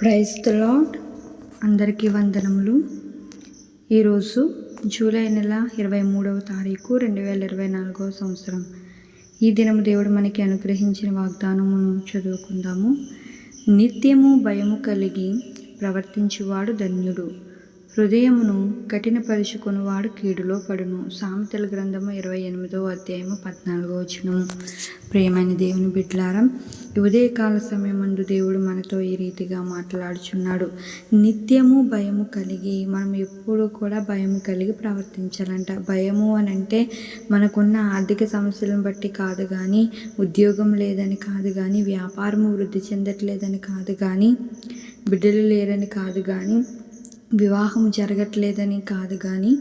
Praise the lord అందరికీ వందనములు. ఈరోజు జూలై నెల ఇరవై మూడవ తారీఖు రెండు వేల ఇరవై నాలుగవ సంవత్సరం. ఈ దినము దేవుడు మనకి అనుగ్రహించిన వాగ్దానమును చదువుకుందాము. నిత్యము భయము కలిగి ప్రవర్తించువాడు ధన్యుడు. హృదయమును కఠినపరుచుకునివాడు కీడులో పడును. సామెతల గ్రంథము ఇరవై ఎనిమిదో అధ్యాయము పద్నాలుగో వచనము. ప్రేమైన దేవుని బిడ్లారం ఉదయకాల సమయమందు దేవుడు మనతో ఈ రీతిగా మాట్లాడుచున్నాడు. నిత్యము భయము కలిగి మనం ఎప్పుడూ కూడా భయము కలిగి ప్రవర్తించాలంట. భయము అని అంటే మనకున్న ఆర్థిక సమస్యలను బట్టి కాదు కానీ ఉద్యోగం లేదని కాదు కానీ వ్యాపారము వృద్ధి చెందట్లేదని కాదు కానీ బిడ్డలు లేరని కాదు కానీ వివాహం జరగట్లేదని కాదు కానీ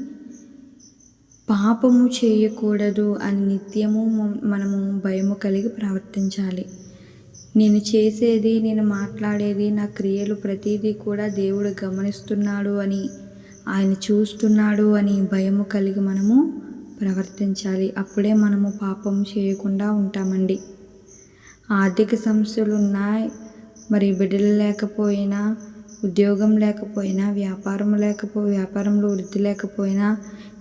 పాపము చేయకూడదు అని నిత్యము మనము భయము కలిగి ప్రవర్తించాలి. నేను చేసేది నేను మాట్లాడేది నా క్రియలు ప్రతిదీ కూడా దేవుడు గమనిస్తున్నాడు అని ఆయన చూస్తున్నాడు అని భయము కలిగి మనము ప్రవర్తించాలి. అప్పుడే మనము పాపం చేయకుండా ఉంటామండి. ఆర్థిక సమస్యలు ఉన్నాయి మరి బిడ్డలు లేకపోయినా ఉద్యోగం లేకపోయినా వ్యాపారం లేకపో వ్యాపారంలో వృద్ధి లేకపోయినా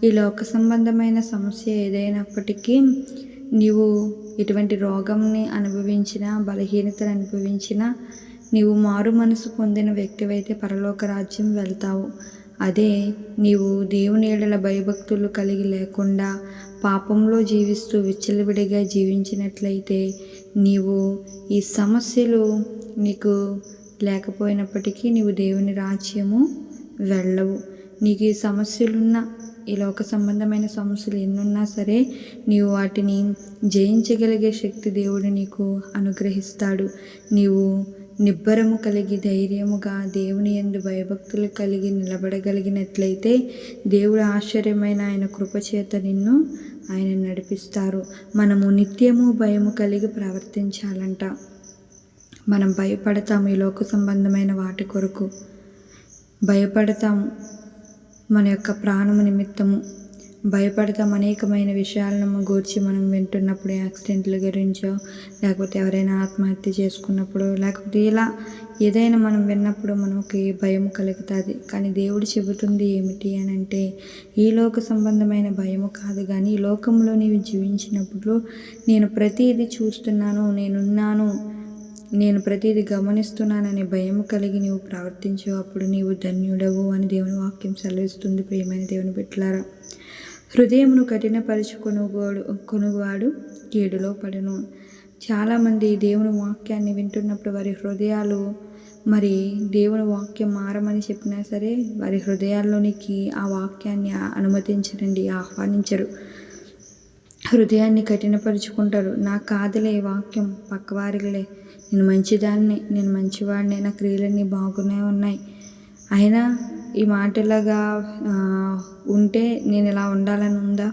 ఈ లోక సంబంధమైన సమస్య ఏదైనప్పటికీ నీవు ఇటువంటి రోగంని అనుభవించినా బలహీనతను అనుభవించినా నీవు మారు మనసు పొందిన వ్యక్తివైతే పరలోక రాజ్యం వెళ్తావు. అదే నీవు దేవుని ఏడల భయభక్తులు కలిగి లేకుండా పాపంలో జీవిస్తూ విచ్చలవిడిగా జీవించినట్లయితే నీవు ఈ సమస్యలు నీకు లేకపోయినప్పటికీ నీవు దేవుని రాజ్యము వెళ్ళవు. నీకు ఈ సమస్యలున్న ఈ లోక సంబంధమైన సమస్యలు ఎన్నున్నా సరే నీవు వాటిని జయించగలిగే శక్తి దేవుడు నీకు అనుగ్రహిస్తాడు. నీవు నిబ్బరము కలిగి ధైర్యముగా దేవుని యందు భయభక్తులు కలిగి నిలబడగలిగినట్లయితే దేవుడు ఆశ్చర్యమైన ఆయన కృపచేత నిన్ను ఆయన నడిపిస్తారు. మనము నిత్యము భయము కలిగి ప్రవర్తించాలంట. మనం భయపడతాం ఈ లోక సంబంధమైన వాటి కొరకు. భయపడతాం మన యొక్క ప్రాణము నిమిత్తము. భయపడతాం అనేకమైన విషయాలను గూర్చి మనం వింటున్నప్పుడు యాక్సిడెంట్ల గురించో లేకపోతే ఎవరైనా ఆత్మహత్య చేసుకున్నప్పుడు లేకపోతే ఇలా ఏదైనా మనం విన్నప్పుడు మనకి భయం కలుగుతుంది. కానీ దేవుడు చెబుతుంది ఏమిటి అని అంటే ఈ లోక సంబంధమైన భయము కాదు కానీ ఈ లోకంలో నీవు జీవించినప్పుడు నేను ప్రతిదీ చూస్తున్నాను నేనున్నాను నేను ప్రతిదీ గమనిస్తున్నానని భయం కలిగి నీవు ప్రవర్తించు అప్పుడు నీవు ధన్యుడవు అని దేవుని వాక్యం సెలవిస్తుంది. ప్రియమైన దేవుని బిడ్డలారా హృదయమును కఠినపరచు కొనుగోడు కొనుగోడు కీడులో పడను. చాలామంది దేవుని వాక్యాన్ని వింటున్నప్పుడు వారి హృదయాలు మరి దేవుని వాక్యం మారమని చెప్పినా సరే వారి హృదయాల్లోనికి ఆ వాక్యాన్ని అనుమతించరండి ఆహ్వానించరు. హృదయాన్ని కఠినపరుచుకుంటారు. నా కాదులే వాక్యం. పక్కవారిలే. నేను మంచిదాన్ని. నేను మంచివాడిని. నా క్రియలన్నీ బాగునే ఉన్నాయి. అయినా ఈ మాటలాగా ఉంటే నేను ఇలా ఉండాలని ఉందా?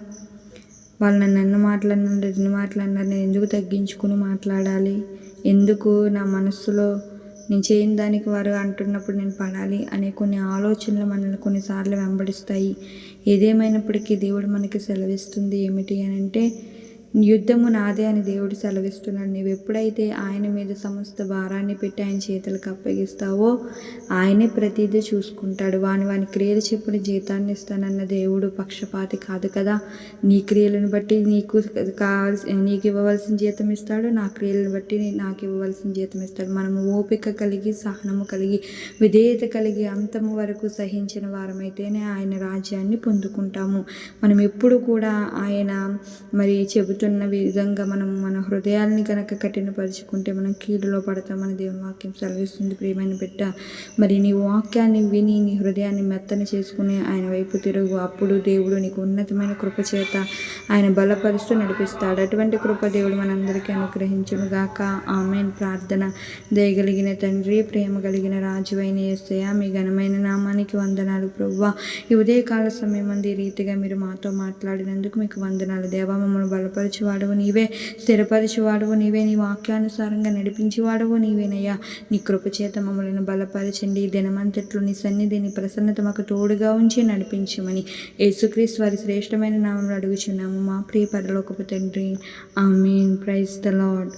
వాళ్ళు నన్ను అన్న మాట్లాడినారు రెండు మాట్లాడినారు నేను ఎందుకు తగ్గించుకుని మాట్లాడాలి? ఎందుకు నా మనసులో నేను చేయని దానికి వారు అంటున్నప్పుడు నేను పడాలి అనే కొన్ని ఆలోచనలు మనల్ని కొన్నిసార్లు వెంబడిస్తాయి. ఏదేమైనప్పటికీ దేవుడు మనకి సెలవిస్తుంది ఏమిటి అని అంటే యుద్ధము నాదే అని దేవుడు సెలవిస్తున్నాడు. నీవు ఎప్పుడైతే ఆయన మీద సమస్త భారాన్ని పెట్టి ఆయన చేతులకు అప్పగిస్తావో ఆయనే ప్రతిదీ చూసుకుంటాడు. వాని వాని క్రియలు చెప్పిన జీతాన్ని ఇస్తానన్న దేవుడు పక్షపాతి కాదు కదా. నీ క్రియలను బట్టి నీకు కావాల్సి నీకు ఇవ్వవలసిన జీతం ఇస్తాడు. నా క్రియలను బట్టి నాకు ఇవ్వవలసిన జీతం ఇస్తాడు. మనము ఓపిక కలిగి సహనము కలిగి విధేయత కలిగి అంతము వరకు సహించిన వారమైతేనే ఆయన రాజ్యాన్ని పొందుకుంటాము. మనం ఎప్పుడు కూడా ఆయన మరి చెబుతున్న విధంగా మనం మన హృదయాల్ని కనుక కఠినపరుచుకుంటే మనం కీడులో పడతామని దేవుని వాక్యం సెలవిస్తుంది. ప్రియమైన బిడ్డ మరి నీ వాక్యాన్ని విని నీ హృదయాన్ని మెత్తని చేసుకుని ఆయన వైపు తిరుగు. అప్పుడు దేవుడు నీకు ఉన్నతమైన కృప చేత ఆయన బలపరుస్తూ నడిపిస్తాడు. అటువంటి కృప దేవుడు మనందరికీ అనుగ్రహించునుగాక ఆమెన్. ప్రార్థన దయగలిగిన తండ్రి ప్రేమ కలిగిన రాజు అయిన యేసయ్య మీ ఘనమైన నామానికి వందనాలు ప్రవ్వా. ఈ ఉదయకాల సమయం అంది రీతిగా మీరు మాతో మాట్లాడినందుకు మీకు వందనాలు. దేవా మమ్మల్ని బలపరచువాడవు నీవే స్థిరపరచువాడవు నీవే నీ వాక్యానుసారంగా నడిపించేవాడవు నీవేనయ్యా. నీ కృపచేత మమ్మల్ని బలపరచండి. ఈ దినమంతట్లో నీ సన్నిధి నీ ప్రసన్నత మాకు తోడుగా ఉంచి నడిపించమని యేసుక్రీస్తు వారి శ్రేష్టమైన నామం అడుగుచున్నాము. మా ప్రియ పరలోకపు తండ్రి. ఆమెన్. Praise the lord